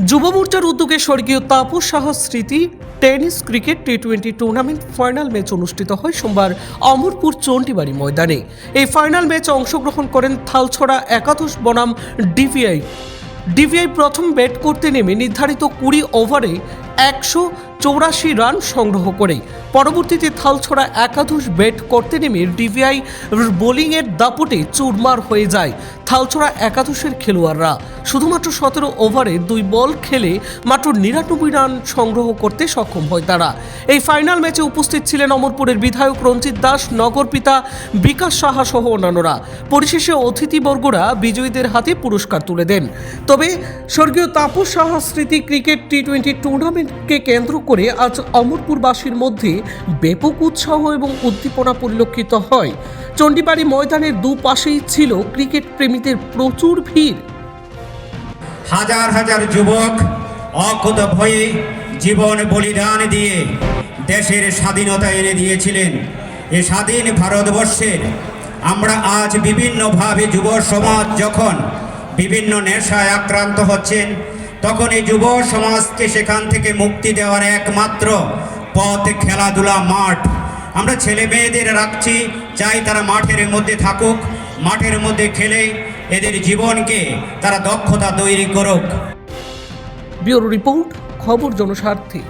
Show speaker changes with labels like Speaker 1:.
Speaker 1: যুব মোর্চার উদ্যোগে স্বর্গীয় তাপস শাহ স্মৃতি tennis cricket T twenty tournament final match অনুষ্ঠিত হয় সোমবার অমরপুর চণ্ডীবাড়ি ময়দানে। এই ফাইনাল ম্যাচে অংশগ্রহণ করেন থালছড়া একাদশ বনাম ডিভিআই। ডিভিআই প্রথম ব্যাট করতে নেমে নির্ধারিত কুড়ি ওভারে একশো চৌরাশি রান সংগ্রহ করে। পরবর্তীতে থালছড়া একাদশ ব্যাট করতে নেমে ডিভিআই বোলিংয়ের দাপটে চুরমার হয়ে যায় থালছড়া একাদশের খেলোয়াড়রা। শুধুমাত্র সতেরো ওভারে দুই বল খেলে মাত্র নিরানব্বই রান সংগ্রহ করতে সক্ষম হয় তারা। এই ফাইনাল ম্যাচে উপস্থিত ছিলেন অমরপুরের বিধায়ক রঞ্জিত দাস, নগর পিতা বিকাশ সাহা সহ অন্যান্যরা। পরিশেষে অতিথিবর্গরা বিজয়ীদের হাতে পুরস্কার তুলে দেন। তবে স্বর্গীয় তাপস সাহা স্মৃতি ক্রিকেট টি টোয়েন্টি টুর্নামেন্টকে কেন্দ্র করে আজ অমরপুরবাসীর মধ্যে ব্যাপক উৎসাহ এবং উদ্দীপনা পরিলক্ষিত হয়। চণ্ডীবাড়ি ময়দানের দুপাশেই ছিল ক্রিকেট প্রেমীদের প্রচুর ভিড়।
Speaker 2: হাজার হাজার যুবক অকুত ভয়ে জীবন বলিদান দিয়ে দেশের স্বাধীনতা এনে দিয়েছিলেন। এ স্বাধীন ভারতবর্ষের আমরা আজ বিভিন্নভাবে যুব সমাজ যখন বিভিন্ন নেশায় আক্রান্ত হচ্ছেন তখন এই যুব সমাজকে সেখান থেকে মুক্তি দেওয়ার একমাত্র পথ খেলাধুলা মাঠ। আমরা ছেলে মেয়েদের রাখছি, চাই তারা মাঠের মধ্যে থাকুক, মাঠের মধ্যে খেলে এদের জীবনকে তারা দক্ষতা তৈরি করুক।
Speaker 1: ব্যুরো রিপোর্ট, খবর জনস্বার্থে।